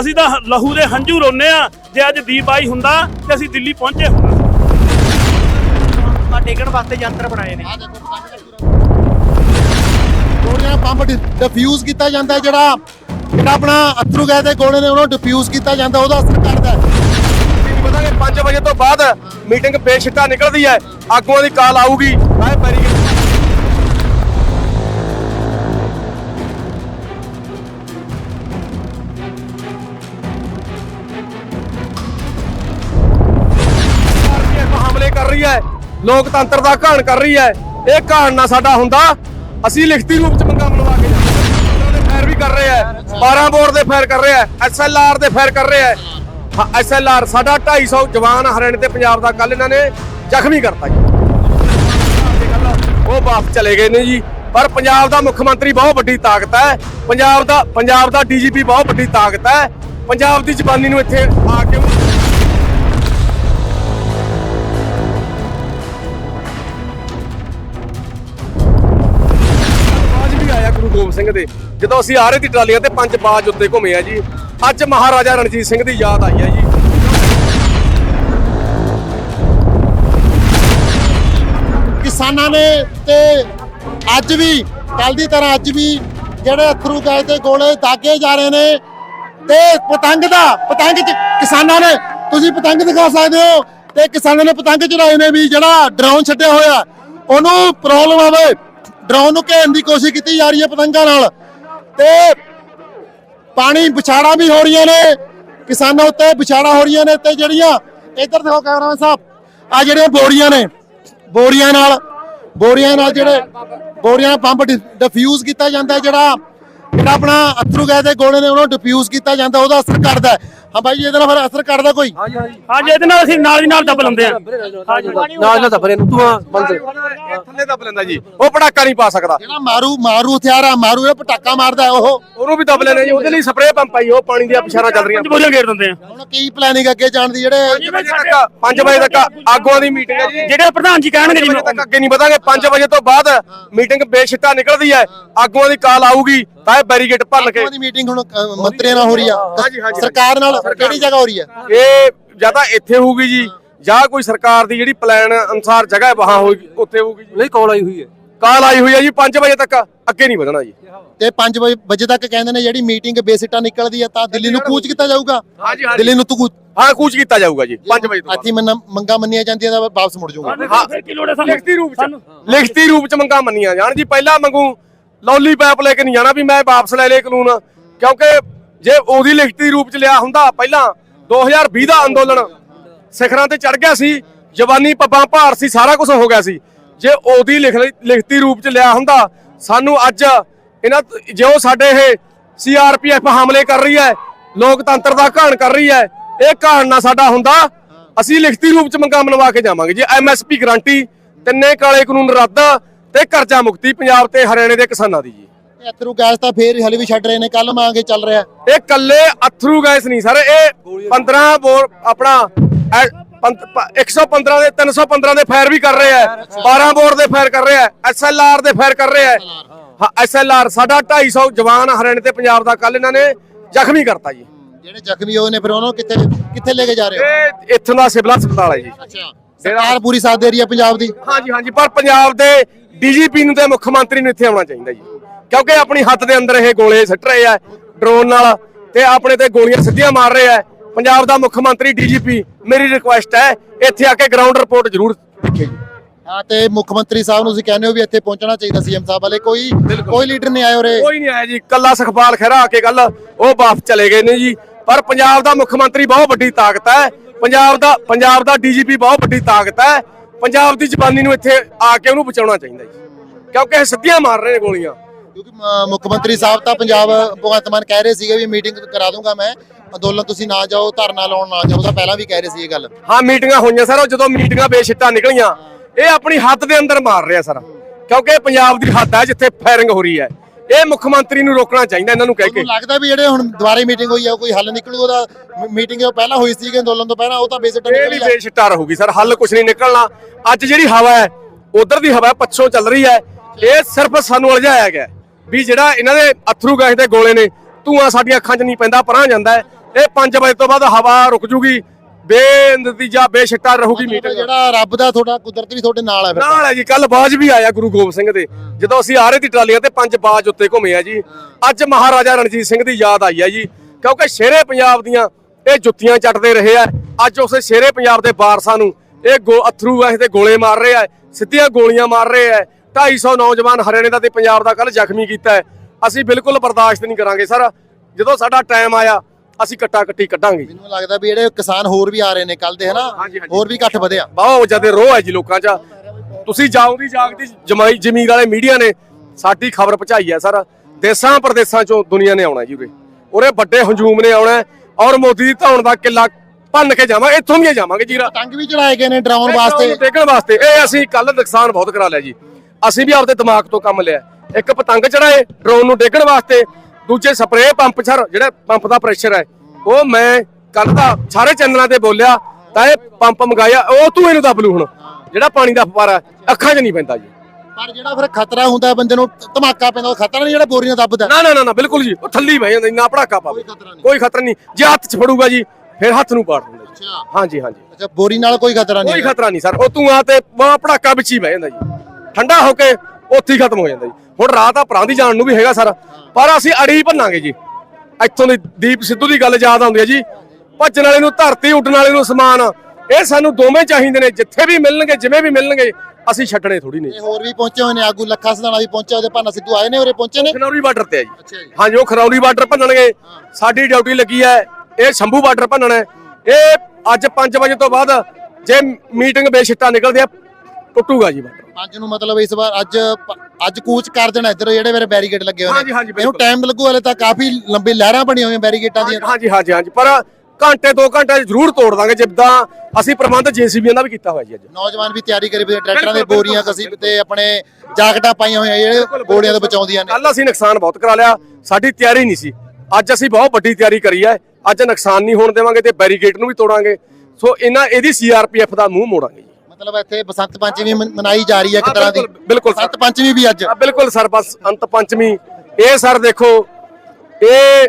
ਅਸੀਂ ਤਾਂ ਲਹੂ ਦੇ ਹੰਝੂ ਰੋਨੇ ਆ ਜੇ ਅੱਜ ਦੀਪ ਬਾਈ ਹੁੰਦਾ ਤੇ ਅਸੀਂ ਦਿੱਲੀ ਪਹੁੰਚੇ ਹੁੰਦੇ। ਆ ਡੇਗਣ ਵਾਸਤੇ ਯੰਤਰ ਬਣਾਏ ਨੇ। ਗੋਲੀਆਂ ਪੰਪ ਡਿਫਿਊਜ਼ ਕੀਤਾ ਜਾਂਦਾ ਜਿਹੜਾ ਜਿਹੜਾ ਆਪਣਾ ਅਥਰੂ ਗੈਸ ਦੇ ਗੋਲੇ ਨੇ ਉਹਨੂੰ ਡਿਫਿਊਜ਼ ਕੀਤਾ ਜਾਂਦਾ ਉਹਦਾ ਅਸਰ ਕਰਦਾ ਹੈ। ਨਹੀਂ ਪਤਾਂਗੇ 5 ਵਜੇ ਤੋਂ ਬਾਅਦ ਮੀਟਿੰਗ ਬੇਸ਼ਿੱਟਾ ਨਿਕਲਦੀ ਹੈ। ਆਗੂਆਂ ਦੀ ਕਾਲ ਆਊਗੀ। ਆਏ ਬੈਰੀਕੇਡ ਲੋਕਤੰਤਰ ਦਾ ਘਾਣ ਕਰ ਰਹੀ ਹੈ। ਇਹ ਘਾਣ ਨਾ ਸਾਡਾ ਹੁੰਦਾ। ਅਸੀਂ ਲਿਖਤੀ ਰੂਪ ਚ ਮੰਗਾਂ ਮਨਵਾ ਕੇ ਜਾਂਦੇ ਦੇ ਵੀ ਕਰ ਰਹੇ ਹੈ। 12 ਬੋਰ ਦੇ ਫਾਇਰ ਕਰ ਰਹੇ ਹੈ। ਐਸਐਲਆਰ ਦੇ ਫਾਇਰ ਕਰ ਰਹੇ ਹੈ। ਐਸਐਲਆਰ ਸਾਡਾ 250 ਜਵਾਨ ਹਰਿਆਣੇ ਤੇ ਪੰਜਾਬ ਦਾ ਕੱਲ ਇਹਨਾਂ ਨੇ ਜ਼ਖਮੀ ਕਰਤਾ ਜੀ। ਉਹ ਵਾਪਸ ਚਲੇ ਗਏ ਨੇ ਜੀ। ਪਰ ਪੰਜਾਬ ਦਾ ਮੁੱਖ ਮੰਤਰੀ ਬਹੁਤ ਵੱਡੀ ਤਾਕਤ ਹੈ। ਪੰਜਾਬ ਦਾ ਪੰਜਾਬ ਦਾ ਡੀਜੀਪੀ ਬਹੁਤ ਵੱਡੀ ਤਾਕਤ ਹੈ। ਪੰਜਾਬ ਦੀ ਜ਼ਬਾਨੀ ਨੂੰ ਇੱਥੇ ਆ ਕੇ ਵੀ ਸਿੰਘ ਦੇ। ਜਦੋਂ ਅਸੀਂ ਆ ਰਹੇ ਸੀ ਟਰਾਲੀਆਂ ਤੇ, ਪੰਜ ਬਾਜ ਉੱਤੇ ਘੁੰਮੇ ਆ ਜੀ। ਅੱਜ ਮਹਾਰਾਜਾ ਰਣਜੀਤ ਸਿੰਘ ਦੀ ਯਾਦ ਆਈ ਹੈ ਜੀ। ਕਿਸਾਨਾਂ ਨੇ ਤੇ ਅੱਜ ਵੀ ਕੱਲ ਦੀ ਤਰ੍ਹਾਂ ਅੱਜ ਵੀ ਜਿਹੜੇ ਅਥਰੂ ਗਏ ਤੇ ਗੋਲੇ ਦਾਗੇ ਜਾ ਰਹੇ ਨੇ ਤੇ ਪਤੰਗ ਦਾ, ਪਤੰਗ ਚ ਕਿਸਾਨਾਂ ਨੇ, ਤੁਸੀਂ ਪਤੰਗ ਦਿਖਾ ਸਕਦੇ ਹੋ। ਤੇ ਕਿਸਾਨਾਂ ਨੇ ਪਤੰਗ ਚੜਾਏ ਨੇ ਵੀ ਜਿਹੜਾ ਡਰੋਨ ਛੱਡਿਆ ਹੋਇਆ, ਉਹਨੂੰ ਪ੍ਰੋਬਲਮ ਆਵੇ। ਡਰੋਨ ਨੂੰ ਘੇਰਨ ਦੀ ਕੋਸ਼ਿਸ਼ ਕੀਤੀ ਜਾ ਰਹੀ ਹੈ ਪਤੰਗਾਂ ਨਾਲ। ਤੇ ਪਾਣੀ ਵਿਛਾੜਾ ਵੀ ਹੋ ਰਹੀਆਂ ਨੇ। ਕਿਸਾਨਾਂ ਉੱਤੇ ਵਿਛਾੜਾ ਹੋ ਰਹੀਆਂ ਨੇ ਤੇ ਜਿਹੜੀਆਂ ਇੱਧਰ ਦੇਖੋ ਕੈਮਰਾਮੈਨ ਸਾਹਿਬ ਆ ਜਿਹੜੀਆਂ ਬੋਰੀਆਂ ਨੇ, ਬੋਰੀਆਂ ਨਾਲ ਬੋਰੀਆਂ ਨਾਲ ਜਿਹੜੇ ਬੋਰੀਆਂ ਪੰਪ ਡਿਫਿਊਜ਼ ਕੀਤਾ ਜਾਂਦਾ ਜਿਹੜਾ ਜਿਹੜਾ ਆਪਣਾ ਅਥਰੂ ਗੈਸ ਦੇ ਗੋਲੇ ਨੇ ਉਹਨੂੰ ਡਿਫਿਊਜ਼ ਕੀਤਾ ਜਾਂਦਾ, ਉਹਦਾ ਅਸਰ ਕਰਦਾ ਹੈ। ਜੀ ਇਹਦੇ ਨਾਲ ਫਿਰ ਅਸਰ ਕਰਦਾ ਕੋਈ? ਹਾਂਜੀ ਇਹਦੇ ਨਾਲ ਅਸੀਂ ਨਾਲ ਦੀ ਨਾਲ ਦੱਬ ਲੈਂਦੇ ਆ ਹਾਂਜੀ ਨਾਲ ਨਾਲ ਦਫਰੇ ਨੂੰ ਤੂੰ ਬੰਦ ਥੱਲੇ ਦਬ ਲੈਂਦਾ ਜੀ। ਉਹ ਪਟਾਕਾ ਨਹੀਂ ਪਾ ਸਕਦਾ। ਜਿਹੜਾ ਮਾਰੂ ਮਾਰੂ ਹਥਿਆਰ ਆ ਮਾਰੂ ਇਹ ਪਟਾਕਾ ਮਾਰਦਾ ਹੈ ਉਹ। ਉਹਨੂੰ ਵੀ ਦਬ ਲੈਣਾ ਜੀ। ਉਹਦੇ ਲਈ ਸਪਰੇਅ ਪੰਪ ਆਈ ਉਹ ਪਾਣੀ ਦੀਆਂ ਪਿਛਾਰਾਂ ਚੱਲ ਰਹੀਆਂ। ਪੰਜ ਬੋਰੀਆਂ ਘੇਰ ਦਿੰਦੇ ਆ ਹੁਣ ਕੀ ਪਲੈਨਿੰਗ ਅੱਗੇ ਜਾਣ ਦੀ? ਜਿਹੜੇ 5 ਵਜੇ ਤੱਕ 5 ਵਜੇ ਤੱਕ ਆਗੂਆਂ ਦੀ ਮੀਟਿੰਗ ਹੈ ਜੀ। ਜਿਹੜੇ ਪ੍ਰਧਾਨ ਜੀ ਕਹਿਣਗੇ 5 ਜੀ ਤੱਕ ਅੱਗੇ ਨਹੀਂ ਵਧਾਂਗੇ। 5 ਵਜੇ ਤੋਂ ਬਾਅਦ ਮੀਟਿੰਗ ਬੇਸ਼ਿੱਟਾ ਨਿਕਲਦੀ ਹੈ। ਆਗੂਆਂ ਦੀ ਕਾਲ ਆਊਗੀ। ਤਾਂ ਇਹ ਬੈਰੀਕੇਡ ਭੰਨ ਕੇ। ਆਗੂਆਂ ਦੀ ਮੀਟਿੰਗ ਹੁਣ ਮੰਤਰੀਆਂ ਨਾਲ ਹੋ ਰਹੀ ਆ। ਹਾਂਜੀ, ਹਾਂਜੀ। ਸਰਕਾਰ ਨਾਲ ਕਿਹੜੀ ਜਗ੍ਹਾ ਹੋ ਰਹੀ ਆ ਇਹ ਜਾਂ ਤਾਂ ਇੱਥੇ ਹੋਊਗੀ ਜੀ ਜਾਂ ਕੋਈ ਸਰਕਾਰ ਦੀ ਜਿਹੜੀ ਪਲਾਨ ਅਨੁਸਾਰ ਜਗ੍ਹਾ ਹੈ ਵਹਾਂ ਹੋਊਗੀ ਉੱਥੇ ਹੋਊਗੀ ਜੀ। ਨਹੀਂ ਕਾਲ ਆਈ ਹੋਈ ਹੈ। ਕਾਲ ਆਈ ਹੋਈ ਹੈ ਜੀ 5 ਵਜੇ ਤੱਕ ਅੱਗੇ ਨਹੀਂ ਵਧਣਾ ਜੀ। ਤੇ 5 ਵਜੇ ਵਜੇ ਤੱਕ ਕਹਿੰਦੇ ਨੇ ਜਿਹੜੀ ਮੀਟਿੰਗ ਬੇਸਿੱਟਾ ਨਿਕਲਦੀ ਆ ਤਾਂ ਦਿੱਲੀ ਨੂੰ ਕੂਚ ਕੀਤਾ ਜਾਊਗਾ। ਦਿੱਲੀ ਨੂੰ ਤੂੰ ਹਾਂ ਕੂਚ ਕੀਤਾ ਜਾਊਗਾ ਜੀ 5 ਵਜੇ ਤੋਂ ਬਾਅਦ। ਆਥੀ ਮੰਗਾ ਮੰਨੀਆਂ ਜਾਂਦੀਆਂ ਤਾਂ ਵਾਪਸ ਮੁੜ ਜਾਊਗਾ। ਫਿਰ ਕੀ ਲੋੜ ਹੈ। ਸਾਨੂੰ ਲਿਖਤੀ ਰੂਪ ਚ ਲਿਖਤੀ ਰੂਪ ਚ ਮੰਗਾਂ ਮੰਨੀਆਂ ਜਾਣ ਜੀ ਪਹਿਲਾਂ ਮੰਗੂ ਲੌਲੀ ਪੈਪ ਲੈ ਕੇ ਨਹੀਂ ਜਾਣਾ ਵੀ ਮੈਂ ਵਾਪਸ ਲੈ ਲਏ ਕਾਨੂੰਨ ਕਿਉਂਕਿ ਜੇ ਉਹਦੀ ਲਿਖਤੀ ਰੂਪ ਚ ਲਿਆ ਹੁੰਦਾ ਪਹਿਲਾਂ 2020 ਦਾ ਅੰਦੋਲਨ ਸਿਖਰਾਂ ਤੇ ਚੜ ਗਿਆ ਸੀ, ਜਵਾਨੀ ਪੱਬਾਂ ਭਾਰ ਸੀ, ਸਾਰਾ ਕੁਝ ਹੋ ਗਿਆ ਸੀ। ਜੇ ਉਹਦੀ ਲਿਖ ਲਿਖਤੀ ਰੂਪ ਚ ਲਿਆ ਹੁੰਦਾ, ਸਾਨੂੰ ਅੱਜ ਇਹਨਾਂ ਜੋ ਸਾਡੇ ਇਹ ਸੀਆਰਪੀਐਫ ਹਮਲੇ ਕਰ ਰਹੀ ਹੈ, ਲੋਕਤੰਤਰ ਦਾ ਘਾਣ ਕਰ ਰਹੀ ਹੈ, ਇਹ ਘਾਣ ਨਾ ਸਾਡਾ ਹੁੰਦਾ, ਅਸੀਂ ਲਿਖਤੀ ਰੂਪ ਚ ਮੰਗਾਂ ਮਨਵਾ ਕੇ ਜਾਵਾਂਗੇ। ਜੀ ਐਮਐਸਪੀ ਗਰੰਟੀ, ਤਿੰਨੇ ਕਾਲੇ ਕਾਨੂੰਨ ਰੱਦ ਤੇ ਕਰਜ਼ਾ ਮੁਕਤੀ ਪੰਜਾਬ ਤੇ ਹਰਿਆਣੇ ਦੇ ਕਿਸਾਨਾਂ ਦੀ ਜੀ। ਅਥਰੂ ਗੈਸ ਤਾਂ ਫੇਰ ਹਲੇ ਵੀ ਛੱਡ ਰਹੇ ਨੇ ਕੱਲ ਮੰਗੇ ਚੱਲ ਰਿਹਾ। ਇਹ ਕੱਲੇ ਅਥਰੂ ਗੈਸ ਨਹੀਂ ਸਰ ਇਹ 15 ਬੋਰ ਆਪਣਾ ਐ- ਪੰਦ- ਪ- 115 ਦੇ 315 ਦੇ ਫਾਇਰ ਵੀ ਕਰ ਰਹੇ ਆ 12 ਬੋਰ ਦੇ ਫਾਇਰ ਕਰ ਰਹੇ ਆ ਐਸਐਲਆਰ ਦੇ ਫਾਇਰ ਕਰ ਰਹੇ ਆ ਹਾਂ ਐਸਐਲਆਰ ਸਾਡਾ 250 ਜਵਾਨ ਹਰਿਆਣੇ ਤੇ ਪੰਜਾਬ ਦਾ ਕੱਲ ਇਹਨਾਂ ਨੇ ਜ਼ਖਮੀ ਕਰਤਾ ਜੀ। ਜਿਹੜੇ ਜ਼ਖਮੀ ਹੋਏ ਨੇ ਫਿਰ ਉਹਨਾਂ ਨੂੰ ਕਿੱਥੇ ਕਿੱਥੇ ਲੈ ਕੇ ਜਾ ਰਹੇ ਹੋ? ਇਹ ਇੱਥੋਂ ਦਾ ਸਿਵਲ ਹਸਪਤਾਲ ਹੈ ਜੀ। ਅੱਛਾ ਸਰਕਾਰ ਪੂਰੀ ਸਾਥ ਦੇ ਰਹੀ ਹੈ ਪੰਜਾਬ ਦੀ? ਹਾਂਜੀ ਹਾਂਜੀ ਪਰ ਪੰਜਾਬ ਦੇ ਡੀਜੀਪੀ ਨੂੰ ਤੇ ਮੁੱਖ ਮੰਤਰੀ ਨੂੰ ਇੱਥੇ ਆਉਣਾ ਚਾਹੀਦਾ ਜੀ। ਕਿਉਂਕਿ ਆਪਣੀ ਹੱਥ ਦੇ ਅੰਦਰ ਇਹ ਗੋਲੇ ਸਿੱਟ ਰਹੇ ਆ ਡਰੋਨ ਨਾਲ ਤੇ ਆਪਣੇ ਤੇ ਗੋਲੀਆਂ ਸਿੱਧੀਆਂ ਮਾਰ ਰਹੇ ਆ। ਪੰਜਾਬ ਦਾ ਮੁੱਖ ਮੰਤਰੀ ਡੀਜੀਪੀ ਮੇਰੀ ਰਿਕੁਐਸਟ ਹੈ ਇੱਥੇ ਆ ਕੇ ਗਰਾਊਂਡ ਰਿਪੋਰਟ ਜ਼ਰੂਰ ਦੇਖੇ ਜੀ। ਹਾਂ ਤੇ ਮੁੱਖ ਮੰਤਰੀ ਸਾਹਿਬ ਨੂੰ ਤੁਸੀਂ ਕਹਿੰਦੇ ਹੋ ਵੀ ਇੱਥੇ ਪਹੁੰਚਣਾ ਚਾਹੀਦਾ ਸੀਐਮ ਸਾਹਿਬ ਵਾਲੇ। ਕੋਈ ਕੋਈ ਲੀਡਰ ਨਹੀਂ ਆਏ ਉਰੇ। ਕੋਈ ਨਹੀਂ ਆਇਆ ਜੀ ਕੱਲਾ ਸੁਖਪਾਲ ਖਹਿਰਾ ਆ ਕੇ ਗੱਲ ਉਹ ਵਾਪਸ ਚਲੇ ਗਏ ਨੇ ਜੀ। ਪਰ ਪੰਜਾਬ ਦਾ ਮੁੱਖ ਮੰਤਰੀ ਬਹੁਤ ਵੱਡੀ ਤਾਕਤ ਹੈ। ਪੰਜਾਬ ਦਾ ਪੰਜਾਬ ਦਾ ਡੀਜੀਪੀ ਬਹੁਤ ਵੱਡੀ ਤਾਕਤ ਹੈ। ਪੰਜਾਬ ਦੀ ਜ਼ਬਾਨੀ ਨੂੰ ਇੱਥੇ ਆ ਕੇ ਉਹਨੂੰ ਬਚਾਉਣਾ ਚਾਹੀਦਾ ਜੀ। ਕਿਉਂਕਿ ਇਹ ਸਿੱਧੀਆਂ ਮਾਰ ਰਹੇ ਨੇ ਗੋਲੀਆਂ। ਕਿਉਂਕਿ ਮ- ਮੁੱਖ ਮੰਤਰੀ ਸਾਹਿਬ ਤਾਂ ਪੰਜਾਬ ਭਗਵੰਤ ਮਾਨ ਕਹਿ ਰਹੇ ਸੀਗੇ ਵੀ ਮੀਟਿੰਗ ਕਰਾ ਦੂੰਗਾ ਮੈਂ। ਅੰਦੋਲਨ ਤੁਸੀਂ ਨਾ ਜਾਓ ਧਰਨਾ ਲਾਉਣ ਨਾ ਜਾਓ ਤਾਂ ਪਹਿਲਾਂ ਵੀ ਕਹਿ ਰਹੇ ਸੀ ਇਹ ਗੱਲ। ਹਾਂ ਮੀਟਿੰਗਾਂ ਹੋਈਆਂ ਸਰ ਉਹ ਜਦੋਂ ਮੀਟਿੰਗਾਂ ਬੇਸ਼ਿੱਟਾ ਨਿਕਲੀਆਂ ਇਹ ਆਪਣੀ ਹੱਦ ਦੇ ਅੰਦਰ ਮਾਰ ਰਿਹਾ ਸਰ। ਕਿਉਂਕਿ ਇਹ ਪੰਜਾਬ ਦੀ ਹੱਦ ਹੈ ਜਿੱਥੇ ਫਾਇਰਿੰਗ ਹੋ ਰਹੀ ਹੈ। ਇਹ ਮੁੱਖ ਮੰਤਰੀ ਨੂੰ ਰੋਕਣਾ ਚਾਹੀਦਾ ਇਹਨਾਂ ਨੂੰ ਕਹਿ ਕੇ। ਤੁਹਾਨੂੰ ਲੱਗਦਾ ਵੀ ਜਿਹੜੇ ਹੁਣ ਦੁਬਾਰੇ ਮੀਟਿੰਗ ਹੋਈ ਆ ਕੋਈ ਹੱਲ ਨਿਕਲੂਗਾ ਉਹਦਾ ਮੀਟਿੰਗ ਪਹਿਲਾਂ ਹੋਈ ਸੀਗੀ ਅੰਦੋਲਨ ਤੋਂ ਪਹਿਲਾਂ ਉਹ ਤਾਂ ਬੇਸਿੱਟਾ ਇਹ ਨਿਕਲ ਵੀ ਗਿਆ। ਬੇਸ਼ਿੱਟਾ ਰਹੂਗੀ ਸਰ ਹੱਲ ਕੁਝ ਨਹੀਂ ਨਿਕਲਣਾ। ਅੱਜ ਜਿਹੜੀ ਹਵਾ ਹੈ ਉਧਰ ਦੀ ਹਵਾ ਪੱਛੋਂ ਚੱਲ ਰਹੀ ਹੈ। ਇਹ ਸਿਰਫ ਸਾਨੂੰ ਉਲਝਾਇਆ ਗਿਆ। ਵੀ ਜਿਹੜਾ ਇਹਨਾਂ ਦੇ ਅਥਰੂ ਗੈਸ ਦੇ ਗੋਲੇ ਨੇ ਧੂਆਂ ਸਾਡੀਆਂ ਅੱਖਾਂ 'ਚ ਨਹੀਂ ਪੈਂਦਾ ਪਰਾਂ ਜਾਂਦਾ। ਇਹ 5 ਵਜੇ ਤੋਂ ਬਾਅਦ ਹਵਾ ਰੁਕ ਜੂਗੀ ਬੇਨਤੀਜਾ ਬੇਸ਼ਿੱਟਾ ਰਹੂਗੀ ਮੀਟਿੰਗ। ਜਿਹੜਾ ਰੱਬ ਦਾ ਤੁਹਾਡਾ ਕੁਦਰਤ ਵੀ ਤੁਹਾਡੇ ਨਾਲ ਹੈ ਫਿਰ ਨਾਲ ਹੈ ਜੀ ਕੱਲ ਬਾਜ ਵੀ ਆਇਆ ਗੁਰੂ ਗੋਬਿੰਦ ਸਿੰਘ ਦੇ। ਜਦੋਂ ਅਸੀਂ ਆ ਰਹੇ ਦੀ ਟਰਾਲੀਆਂ ਤੇ ਪੰਜ ਬਾਜ ਉੱਤੇ ਘੁੰਮੇ ਆ ਜੀ। ਅੱਜ ਮਹਾਰਾਜਾ ਰਣਜੀਤ ਸਿੰਘ ਦੀ ਯਾਦ ਆਈ ਹੈ ਜੀ ਕਿਉਂਕਿ ਸ਼ੇਰੇ ਪੰਜਾਬ ਦੀਆਂ ਇਹ ਜੁੱਤੀਆਂ ਚੱਟਦੇ ਰਹੇ ਆ। ਅੱਜ ਉਸੇ ਸ਼ੇਰੇ ਪੰਜਾਬ ਦੇ ਵਾਰਸਾਂ ਨੂੰ ਇਹ ਗੋ ਅਥਰੂ ਐ ਤੇ ਗੋਲੇ ਮਾਰ ਰਹੇ ਆ ਸਿੱਧੀਆਂ ਗੋਲੀਆਂ ਮਾਰ ਰਹੇ ਆ 250 ਨੌਜਵਾਨ ਹਰਿਆਣੇ ਦਾ ਤੇ ਪੰਜਾਬ ਦਾ ਕੱਲ ਜ਼ਖਮੀ ਕੀਤਾ ਅਸੀਂ ਬਿਲਕੁਲ ਬਰਦਾਸ਼ਤ ਨਹੀਂ ਕਰਾਂਗੇ ਸਰ। ਜਦੋਂ ਸਾਡਾ ਟਾਈਮ ਆਇਆ ਅਸੀਂ ਕੱਟਾ ਕੱਟੀ ਕੱਢਾਂਗੇ। ਮੈਨੂੰ ਲੱਗਦਾ ਵੀ ਜਿਹੜੇ ਕਿਸਾਨ ਹੋਰ ਵੀ ਆ ਰਹੇ ਨੇ ਕੱਲ ਦੇ ਹਨਾ। ਹੋਰ ਵੀ ਇਕੱਠ ਵਧਿਆ ਬਹੁਤ ਜ਼ਿਆਦਾ ਰੋਹ ਹੈ ਜੀ ਲੋਕਾਂ 'ਚ। ਤੁਸੀਂ ਜਾਉਂਦੀ ਜਾਗਦੀ ਜਮਾਈ ਜ਼ਮੀਰ ਵਾਲੇ ਮੀਡੀਆ ਨੇ ਸਾਡੀ ਖਬਰ ਪਹੁੰਚਾਈ ਹੈ ਸਰ। ਦੇਸਾਂ ਪ੍ਰਦੇਸਾਂ 'ਚੋਂ ਦੁਨੀਆ ਨੇ ਆਉਣਾ ਜੀ ਉਰੇ। ਉਰੇ ਵੱਡੇ ਹਜੂਮ ਨੇ ਆਉਣਾ ਔਰ ਮੋਦੀ ਦੀ ਧੌਣ ਦਾ ਕਿੱਲਾ ਭੰਨ ਕੇ ਜਾਵਾਂਗੇ ਇੱਥੋਂ ਵੀ ਜਾਵਾਂਗੇ ਜੀਰਾ। ਪਤੰਗ ਵੀ ਚੜਾਏ ਗਏ ਨੇ ਡਰਾਉਣ ਵਾਸਤੇ। ਦੇਖਣ ਵਾਸਤੇ। ਇਹ ਅਸੀਂ ਕੱਲ ਨੁਕਸਾਨ ਬਹੁਤ ਕਰਾ ਲਿਆ ਜੀ। ਅਸੀਂ ਵੀ ਆਪਦੇ ਦਿਮਾਗ ਤੋਂ ਕੰਮ ਲਿਆ। ਇੱਕ ਪਤੰਗ ਚੜਾਏ ਡਰੋਨ ਨੂੰ ਡੇਗਣ ਵਾਸਤੇ। ਦੂਜੇ ਸਪਰੇਅ ਪੰਪ ਛਰ ਜਿਹੜਾ ਪੰਪ ਦਾ ਪ੍ਰੈਸ਼ਰ ਹੈ। ਉਹ ਮੈਂ ਕੱਲ ਦਾ ਸਾਰੇ ਚੈਨਲਾਂ ਤੇ ਬੋਲਿਆ ਤਾਂ ਇਹ ਪੰਪ ਮੰਗਾਇਆ ਉਹ ਤੂੰ ਇਹਨੂੰ ਦੱਬ ਲੂ ਹੁਣ। ਜਿਹੜਾ ਪਾਣੀ ਦਾ ਫਵਾਰਾ ਅੱਖਾਂ 'ਚ ਨਹੀਂ ਪੈਂਦਾ ਜੀ। ਪਰ ਜਿਹੜਾ ਫਿਰ ਖਤਰਾ ਹੁੰਦਾ ਬੰਦੇ ਨੂੰ ਧਮਾਕਾ ਪੈਂਦਾ ਉਹ ਖਤਰਾ ਨਹੀਂ ਜਿਹੜਾ ਬੋਰੀਆਂ ਦੱਬਦਾ। ਨਾ ਨਾ ਨਾ ਨਾ ਬਿਲਕੁਲ ਜੀ ਉਹ ਥੱਲੀ ਬਹਿ ਜਾਂਦਾ ਇੰਨਾ ਪੜਾਕਾ ਪਾਵੇ। ਕੋਈ ਖਤਰਾ ਨਹੀਂ। ਕੋਈ ਜੇ ਹੱਥ 'ਚ ਫੜੂਗਾ ਜੀ ਫਿਰ ਹੱਥ ਨੂੰ ਪਾੜ ਦਿੰਦਾ ਅੱਛਾ। ਹਾਂਜੀ ਹਾਂਜੀ। ਅੱਛਾ ਬੋਰੀ ਨਾਲ ਕੋਈ ਖਤਰਾ ਕੋਈ ਨਹੀਂ ਖਤਰਾ ਨਹੀਂ ਸਰ। ਉਹ ਤੇ ਬਾ ਪੜਾਕਾ ਵਿੱਚ ਹੀ ਬਹਿ ਜਾਂਦਾ ਜੀ। ਠੰਡਾ ਹੋ ਕੇ ਉੱਥੇ ਹੀ ਖਤਮ ਹੋ ਜਾਂਦਾ ਜੀ। ਹੁਣ ਰਾਤ ਆ ਪਰਾਂ ਦੀ ਜਾਣ ਨੂੰ ਵੀ ਹੈਗਾ ਸਰ। ਪਰ ਅਸੀਂ ਅੜੀ ਭੰਨਾਂਗੇ ਜੀ। ਇੱਥੋਂ ਦੀ ਦੀਪ ਸਿੱਧੂ ਦੀ ਗੱਲ ਯਾਦ ਆਉਂਦੀ ਹੈ ਜੀ। ਭੱਜਣ ਵਾਲੇ ਨੂੰ ਧਰਤੀ ਉੱਡਣ ਵਾਲੇ ਨੂੰ ਸਮਾਨ। ਇਹ ਸਾਨੂੰ ਦੋਵੇਂ ਚਾਹੀਦੇ ਨੇ। ਜਿੱਥੇ ਵੀ ਮਿਲਣਗੇ ਜਿਵੇਂ ਵੀ ਮਿਲਣਗੇ ਅਸੀਂ ਛੱਡਣੇ ਥੋੜੀ ਨਹੀਂ ਹੋਰ ਵੀ ਪਹੁੰਚੇ ਹੋਏ ਨੇ। ਆਗੂ ਲੱਖਾ ਸਦਾਣਾ ਵੀ ਪਹੁੰਚਿਆ ਉਹਦੇ ਭਾਨਾ ਸਿੱਧੂ ਆਏ ਨੇ ਉਰੇ ਪਹੁੰਚੇ ਨੇ? ਖਨੌਰੀ ਬਾਰਡਰ ਤੇ ਹੈ ਜੀ। ਹਾਂਜੀ ਉਹ ਖਰੌਲੀ ਬਾਰਡਰ ਭੰਨਣਗੇ। ਸਾਡੀ ਡਿਊਟੀ ਲੱਗੀ ਹੈ ਇਹ ਸ਼ੰਭੂ ਬਾਰਡਰ ਭੰਨਣਾ ਹੈ। ਇਹ ਅੱਜ 5 ਵਜੇ ਤੋਂ ਬਾਅਦ ਜੇ ਮੀਟਿੰਗ ਬੇਸ਼ਿੱਟਾ ਨਿਕਲਦੀ ਹੈ ਟੁੱਟੂਗਾ ਜੀ ਬਾਰਡਰ। ਪੰਜ ਨੂੰ ਮਤਲਬ ਇਸ ਵਾਰ ਅੱਜ ਅੱਜ ਕੂਚ ਕਰ ਦੇਣਾ ਇੱਧਰ ਜਿਹੜੇ ਮੇਰੇ ਬੈਰੀਕੇਡ ਲੱਗੇ ਹੋਏ ਹਾਂਜੀ, ਹਾਂਜੀ, ਇਹਨੂੰ। ਟਾਈਮ ਲੱਗੂ ਹਲੇ ਤਾਂ ਕਾਫੀ ਲੰਬੀ ਲਹਿਰਾਂ ਬਣੀਆਂ ਹੋਈਆਂ ਬੈਰੀਕੇਡਾਂ ਦੀਆਂ। ਹਾਂਜੀ ਹਾਂਜੀ ਹਾਂਜੀ ਪਰ ਘੰਟੇ ਦੋ ਘੰਟੇ 'ਚ ਜ਼ਰੂਰ ਤੋੜ ਦਾਂਗੇ ਜਿੱਦਾਂ ਅਸੀਂ ਪ੍ਰਬੰਧ ਜੀਸੀਬੀਆਂ ਦਾ ਵੀ ਕੀਤਾ ਹੋਇਆ ਜੀ ਅੱਜ। ਨੌਜਵਾਨ ਵੀ ਤਿਆਰੀ ਕਰੀ ਪਏ ਟਰੈਕਟਰਾਂ ਦੇ ਬਿਲਕੁਲ, ਬੋਰੀਆਂ ਕਸੀ ਤੇ ਆਪਣੇ ਜਾਕਟਾਂ ਪਾਈਆਂ ਹੋਈਆਂ ਜਿਹੜੇ ਗੋਲੀਆਂ ਤੋਂ ਬਚਾਉਂਦੀਆਂ ਨੇ। ਕੱਲ ਅਸੀਂ ਨੁਕਸਾਨ ਬਹੁਤ ਕਰਾ ਲਿਆ ਸਾਡੀ ਤਿਆਰੀ ਨਹੀਂ ਸੀ। ਅੱਜ ਅਸੀਂ ਬਹੁਤ ਵੱਡੀ ਤਿਆਰੀ ਕਰੀ ਹੈ ਅੱਜ ਨੁਕਸਾਨ ਨਹੀਂ ਹੋਣ ਦੇਵਾਂਗੇ ਤੇ ਬੈਰੀਕੇਡ ਨੂੰ ਵੀ ਤੋੜਾਂਗੇ। ਸੋ ਇਹਨਾਂ ਇਹਦੀ ਸੀਆਰਪੀਐਫ ਦਾ ਮੂੰਹ ਮੋੜਾਂਗੇ ਜੀ। ਮਤਲਬ ਇੱਥੇ ਬਸੰਤ ਪੰਚਮੀ ਮਨ- ਮਨਾਈ ਜਾ ਰਹੀ ਹੈ ਇੱਕ ਹਾਂ, ਤਰ੍ਹਾਂ ਦੀ। ਬਿਲਕੁਲ, ਬਿਲਕੁਲ ਸਰ। ਬਸੰਤ ਪੰਚਮੀ ਵੀ ਅੱਜ। ਆ ਬਿਲਕੁਲ ਸਰ ਬਸ ਅੰਤ ਪੰਚਮੀ। ਇਹ ਸਰ ਦੇਖੋ ਇਹ